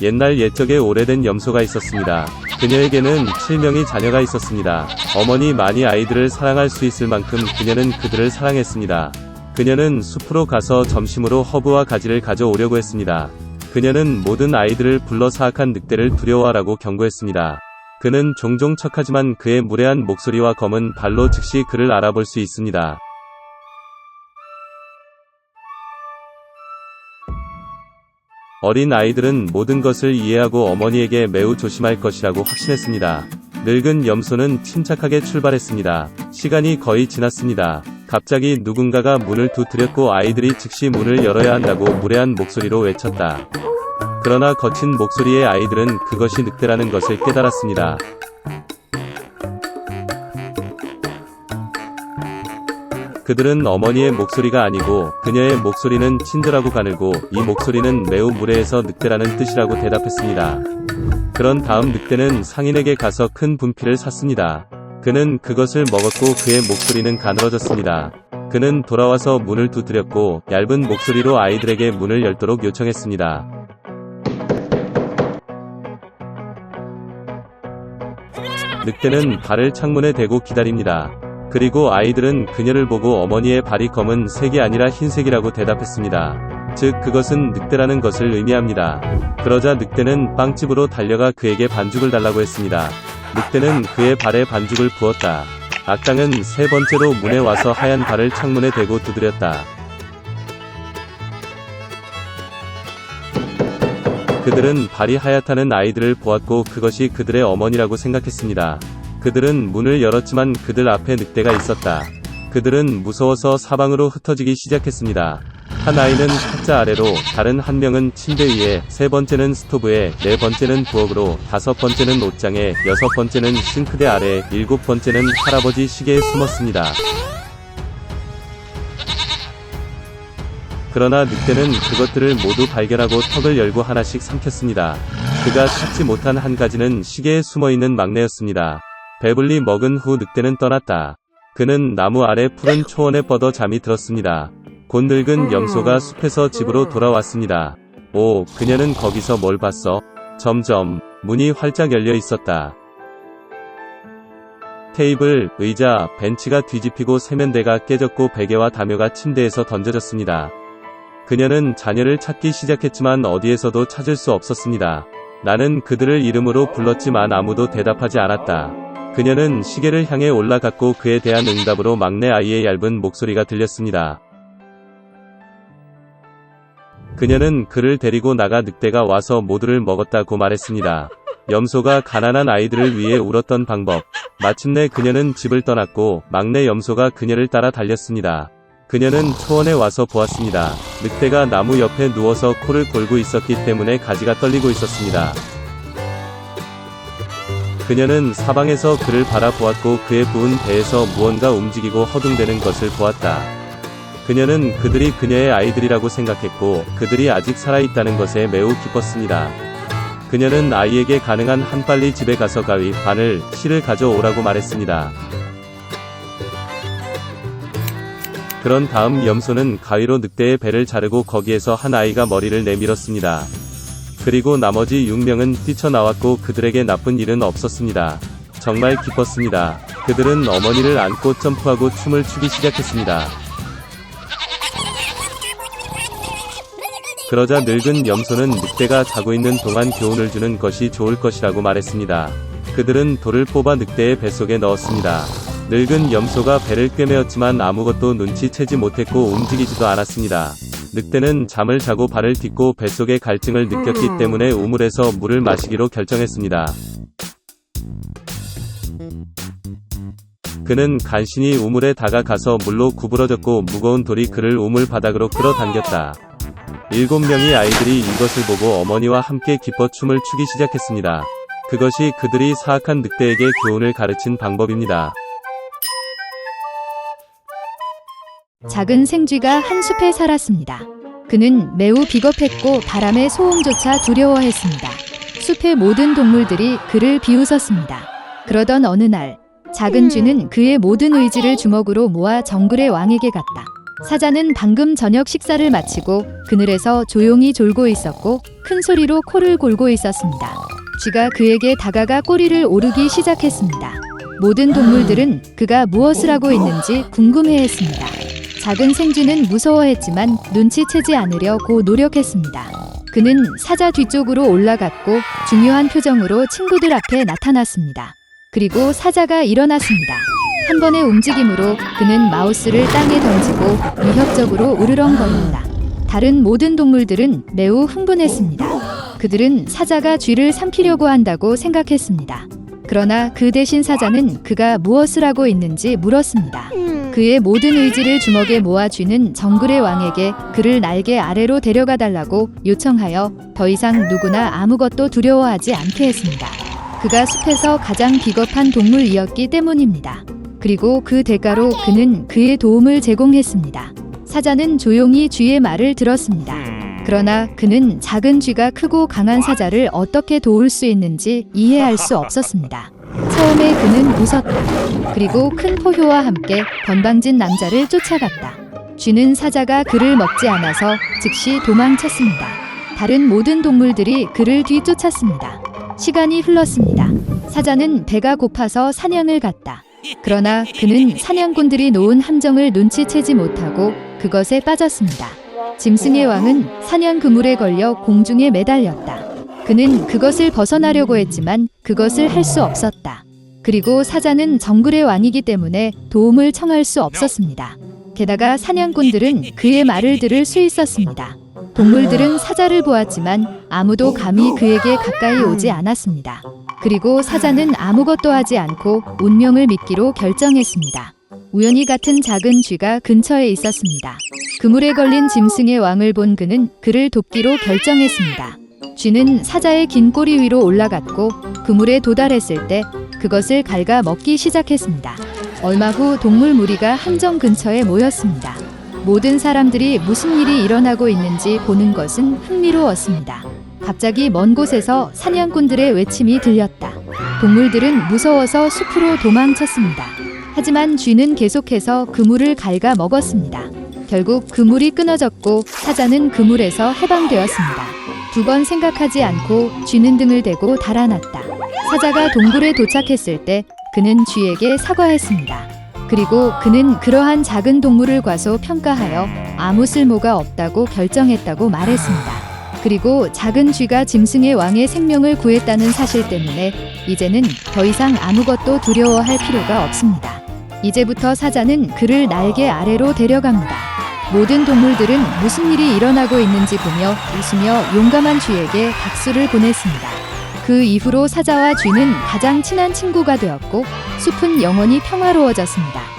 옛날 옛적에 오래된 염소가 있었습니다. 그녀에게는 7명의 자녀가 있었습니다. 어머니 많이 아이들을 사랑할 수 있을 만큼 그녀는 그들을 사랑했습니다. 그녀는 숲으로 가서 점심으로 허브와 가지를 가져오려고 했습니다. 그녀는 모든 아이들을 불러 사악한 늑대를 두려워하라고 경고했습니다. 그는 종종 척하지만 그의 무례한 목소리와 검은 발로 즉시 그를 알아볼 수 있습니다. 어린 아이들은 모든 것을 이해하고 어머니에게 매우 조심할 것이라고 확신했습니다. 늙은 염소는 침착하게 출발했습니다. 시간이 거의 지났습니다. 갑자기 누군가가 문을 두드렸고 아이들이 즉시 문을 열어야 한다고 무례한 목소리로 외쳤다. 그러나 거친 목소리의 아이들은 그것이 늑대라는 것을 깨달았습니다. 그들은 어머니의 목소리가 아니고 그녀의 목소리는 친절하고 가늘고 이 목소리는 매우 무례해서 늑대라는 뜻이라고 대답했습니다. 그런 다음 늑대는 상인에게 가서 큰 분필을 샀습니다. 그는 그것을 먹었고 그의 목소리는 가늘어졌습니다. 그는 돌아와서 문을 두드렸고 얇은 목소리로 아이들에게 문을 열도록 요청했습니다. 늑대는 발을 창문에 대고 기다립니다. 그리고 아이들은 그녀를 보고 어머니의 발이 검은 색이 아니라 흰색이라고 대답했습니다. 즉 그것은 늑대라는 것을 의미합니다. 그러자 늑대는 빵집으로 달려가 그에게 반죽을 달라고 했습니다. 늑대는 그의 발에 반죽을 부었다. 악당은 세 번째로 문에 와서 하얀 발을 창문에 대고 두드렸다. 그들은 발이 하얗다는 아이들을 보았고 그것이 그들의 어머니라고 생각했습니다. 그들은 문을 열었지만 그들 앞에 늑대가 있었다. 그들은 무서워서 사방으로 흩어지기 시작했습니다. 한 아이는 탁자 아래로, 다른 한 명은 침대 위에, 세 번째는 스토브에, 네 번째는 부엌으로, 다섯 번째는 옷장에, 여섯 번째는 싱크대 아래, 일곱 번째는 할아버지 시계에 숨었습니다. 그러나 늑대는 그것들을 모두 발견하고 턱을 열고 하나씩 삼켰습니다. 그가 찾지 못한 한 가지는 시계에 숨어 있는 막내였습니다. 배불리 먹은 후 늑대는 떠났다. 그는 나무 아래 푸른 초원에 뻗어 잠이 들었습니다. 곧 늙은 염소가 숲에서 집으로 돌아왔습니다. 오, 그녀는 거기서 뭘 봤어? 점점, 문이 활짝 열려 있었다. 테이블, 의자, 벤치가 뒤집히고 세면대가 깨졌고 베개와 담요가 침대에서 던져졌습니다. 그녀는 자녀를 찾기 시작했지만 어디에서도 찾을 수 없었습니다. 나는 그들을 이름으로 불렀지만 아무도 대답하지 않았다. 그녀는 시계를 향해 올라갔고 그에 대한 응답으로 막내 아이의 얇은 목소리가 들렸습니다. 그녀는 그를 데리고 나가 늑대가 와서 모두를 먹었다고 말했습니다. 염소가 가난한 아이들을 위해 울었던 방법. 마침내 그녀는 집을 떠났고 막내 염소가 그녀를 따라 달렸습니다. 그녀는 초원에 와서 보았습니다. 늑대가 나무 옆에 누워서 코를 골고 있었기 때문에 가지가 떨리고 있었습니다. 그녀는 사방에서 그를 바라보았고 그의 부은 배에서 무언가 움직이고 허둥대는 것을 보았다. 그녀는 그들이 그녀의 아이들이라고 생각했고 그들이 아직 살아있다는 것에 매우 기뻤습니다. 그녀는 아이에게 가능한 한 빨리 집에 가서 가위, 바늘, 실을 가져오라고 말했습니다. 그런 다음 염소는 가위로 늑대의 배를 자르고 거기에서 한 아이가 머리를 내밀었습니다. 그리고 나머지 6명은 뛰쳐나왔고 그들에게 나쁜 일은 없었습니다. 정말 기뻤습니다. 그들은 어머니를 안고 점프하고 춤을 추기 시작했습니다. 그러자 늙은 염소는 늑대가 자고 있는 동안 교훈을 주는 것이 좋을 것이라고 말했습니다. 그들은 돌을 뽑아 늑대의 뱃속에 넣었습니다. 늙은 염소가 배를 꿰매었지만 아무것도 눈치채지 못했고 움직이지도 않았습니다. 늑대는 잠을 자고 발을 딛고 뱃속의 갈증을 느꼈기 때문에 우물에서 물을 마시기로 결정했습니다. 그는 간신히 우물에 다가가서 물로 구부러졌고 무거운 돌이 그를 우물 바닥으로 끌어당겼다. 일곱 명의 아이들이 이것을 보고 어머니와 함께 기뻐 춤을 추기 시작했습니다. 그것이 그들이 사악한 늑대에게 교훈을 가르친 방법입니다. 작은 생쥐가 한 숲에 살았습니다. 그는 매우 비겁했고 바람의 소음조차 두려워했습니다. 숲의 모든 동물들이 그를 비웃었습니다. 그러던 어느 날, 작은 쥐는 그의 모든 의지를 주먹으로 모아 정글의 왕에게 갔다. 사자는 방금 저녁 식사를 마치고 그늘에서 조용히 졸고 있었고 큰 소리로 코를 골고 있었습니다. 쥐가 그에게 다가가 꼬리를 오르기 시작했습니다. 모든 동물들은 그가 무엇을 하고 있는지 궁금해했습니다. 작은 생쥐는 무서워했지만 눈치채지 않으려고 노력했습니다. 그는 사자 뒤쪽으로 올라갔고 중요한 표정으로 친구들 앞에 나타났습니다. 그리고 사자가 일어났습니다. 한 번의 움직임으로 그는 마우스를 땅에 던지고 위협적으로 으르렁거립니다. 다른 모든 동물들은 매우 흥분했습니다. 그들은 사자가 쥐를 삼키려고 한다고 생각했습니다. 그러나 그 대신 사자는 그가 무엇을 하고 있는지 물었습니다. 그의 모든 의지를 주먹에 모아 쥐는 정글의 왕에게 그를 날개 아래로 데려가 달라고 요청하여 더 이상 누구나 아무것도 두려워하지 않게 했습니다. 그가 숲에서 가장 비겁한 동물이었기 때문입니다. 그리고 그 대가로 그는 그의 도움을 제공했습니다. 사자는 조용히 쥐의 말을 들었습니다. 그러나 그는 작은 쥐가 크고 강한 사자를 어떻게 도울 수 있는지 이해할 수 없었습니다. 처음에 그는 웃었다. 그리고 큰 포효와 함께 건방진 남자를 쫓아갔다. 쥐는 사자가 그를 먹지 않아서 즉시 도망쳤습니다. 다른 모든 동물들이 그를 뒤쫓았습니다. 시간이 흘렀습니다. 사자는 배가 고파서 사냥을 갔다. 그러나 그는 사냥꾼들이 놓은 함정을 눈치채지 못하고 그것에 빠졌습니다. 짐승의 왕은 사냥 그물에 걸려 공중에 매달렸다. 그는 그것을 벗어나려고 했지만 그것을 할 수 없었다. 그리고 사자는 정글의 왕이기 때문에 도움을 청할 수 없었습니다. 게다가 사냥꾼들은 그의 말을 들을 수 있었습니다. 동물들은 사자를 보았지만 아무도 감히 그에게 가까이 오지 않았습니다. 그리고 사자는 아무것도 하지 않고 운명을 믿기로 결정했습니다. 우연히 같은 작은 쥐가 근처에 있었습니다. 그물에 걸린 짐승의 왕을 본 그는 그를 돕기로 결정했습니다. 쥐는 사자의 긴 꼬리 위로 올라갔고 그물에 도달했을 때 그것을 갉아 먹기 시작했습니다. 얼마 후 동물 무리가 함정 근처에 모였습니다. 모든 사람들이 무슨 일이 일어나고 있는지 보는 것은 흥미로웠습니다. 갑자기 먼 곳에서 사냥꾼들의 외침이 들렸다. 동물들은 무서워서 숲으로 도망쳤습니다. 하지만 쥐는 계속해서 그물을 갉아 먹었습니다. 결국 그물이 끊어졌고 사자는 그물에서 해방되었습니다. 두 번 생각하지 않고 쥐는 등을 대고 달아났다. 사자가 동굴에 도착했을 때 그는 쥐에게 사과했습니다. 그리고 그는 그러한 작은 동물을 과소 평가하여 아무 쓸모가 없다고 결정했다고 말했습니다. 그리고 작은 쥐가 짐승의 왕의 생명을 구했다는 사실 때문에 이제는 더 이상 아무것도 두려워할 필요가 없습니다. 이제부터 사자는 그를 날개 아래로 데려갑니다. 모든 동물들은 무슨 일이 일어나고 있는지 보며 웃으며 용감한 쥐에게 박수를 보냈습니다. 그 이후로 사자와 쥐는 가장 친한 친구가 되었고 숲은 영원히 평화로워졌습니다.